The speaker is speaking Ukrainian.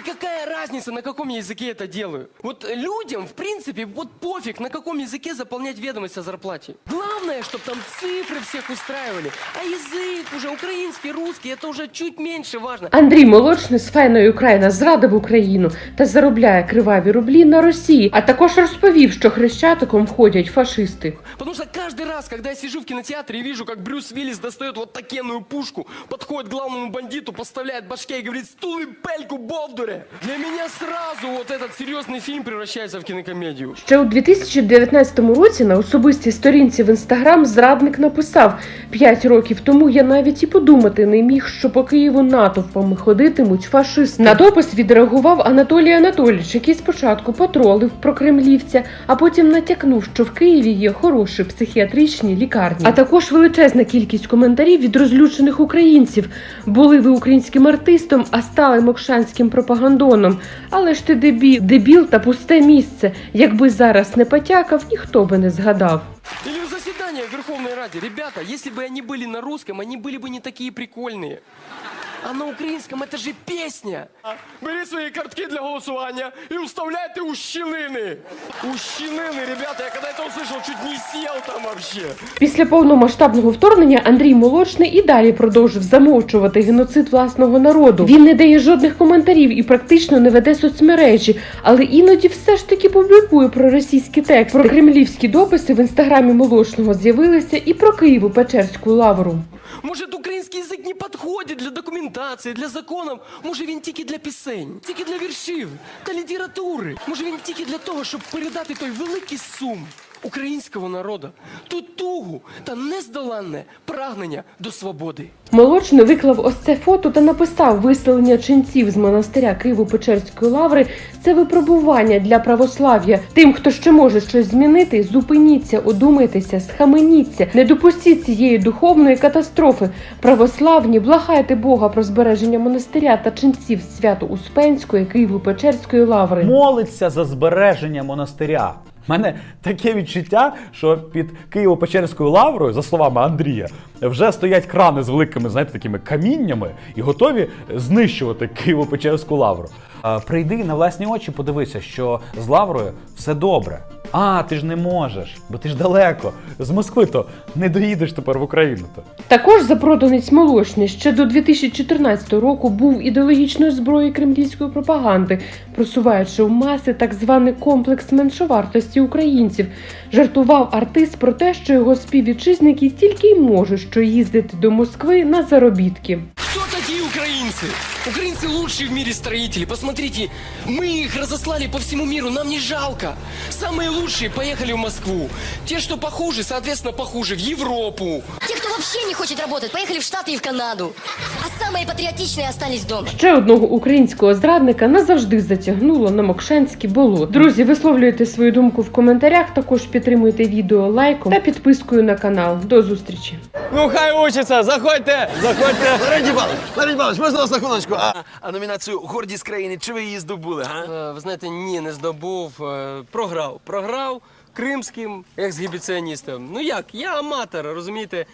И какая разница, на каком языке это делаю? Вот людям, в принципе, вот пофиг, на каком языке заполнять ведомость о зарплате. Главное, чтобы там цифры всех устраивали. А язык уже украинский, русский, это уже чуть меньше важно. Андрій Молочний з файною Україна зрадив Україну та заробляє криваві рублі на Росії, а також розповів, що хрещатиком ходять фашисти. Потому что каждый раз, когда я сижу в кинотеатре и вижу, как Брюс Виллис достает вот такенную пушку, подходит к главному бандиту, поставляет башке и говорит «Стул и пельку, Бовдуре!» Для меня сразу вот этот серьезный фильм превращается в кинокомедию. Ще у 2019 році на особистій сторінці в інстаграм зрадник написав: п'ять років тому я навіть і подумати не міг, що по Києву натовпами ходитимуть фашисти. На допис відреагував Анатолій Анатолійович, який спочатку потролив про кремлівця, а потім натякнув, що в Києві є хороші психіатричні лікарні. А також величезна кількість коментарів від розлючених українців. Були ви українським артистом, а стали мокшанським пропагандоном. Але ж ти дебіл, дебіл та пусте місце. Якби зараз не потякав, ніхто би не згадав. Или в заседание в Верховной Раде. Ребята, если бы они были на русском, они были бы не такие прикольные. А на украинском это же песня. Бери свои картки для голосования и вставляйте ущелины. Ущелины, ребята, я когда это услышал, чуть не сел там вообще. Після повномасштабного вторгнення Андрій Молочний і далі продовжив замовчувати геноцид власного народу. Він не дає жодних коментарів і практично не веде соцмережі, але іноді все ж таки публікує проросійські тексти. Про кремлівські дописи в інстаграмі молочного з'явилися і про Києво-Печерську лавру. Может, украинский язык не подходит для документации, для законів. Може він тільки для пісень, тільки для віршів та літератури. Може він тільки для того, щоб передати той великий сум українського народу, ту тугу та нездоланне прагнення до свободи. Молочний виклав ось це фото та написав виселення ченців з монастиря Києво-Печерської лаври це випробування для православ'я. Тим, хто ще може щось змінити, зупиніться, одумайтеся, схаменіться, не допустіть цієї духовної катастрофи. Православні, благайте Бога про збереження монастиря та ченців Свято-Успенської Києво-Печерської лаври. молиться за збереження монастиря. У мене таке відчуття, що під Києво-Печерською лаврою, за словами Андрія, вже стоять крани з великими, знаєте, такими каміннями і готові знищувати Києво-Печерську лавру. Прийди на власні очі, подивися, що з лаврою все добре. А, ти ж не можеш, бо ти ж далеко. З Москви то не доїдеш тепер в Україну. то Також запроданець молочний ще до 2014 року був ідеологічною зброєю кремлівської пропаганди, просуваючи в маси так званий комплекс меншовартості українців. Жартував артист про те, що його співвітчизники тільки й можуть що їздити до Москви на заробітки Кто такие украинцы? Украинцы лучшие в мире строители. Посмотрите, мы их разослали по всему миру, нам не жалко. Самые лучшие поехали в Москву. Те, что похуже, соответственно, похуже, в Европу. Те, кто вообще не хочет работать, поехали в Штаты и в Канаду. А самые патриотичные остались дома. Ще одного українського зрадника назавжди затягнуло на Мокшанські болото. Друзі, висловлюйте свою думку в коментарях. Також підтримуйте відео лайком та підпискою на канал. До зустрічі! Ну хай учиться, заходьте, заходьте. Леонід Павлович, Леонід Павлович, можна вас на хвилиночку? А, а номінацію Гордість країни чи ви її здобули, га? Е, Ви знаєте, ні, не здобув. е, Програв. Програв кримським ексгібіціоністам. Ну як, я аматор, розумієте?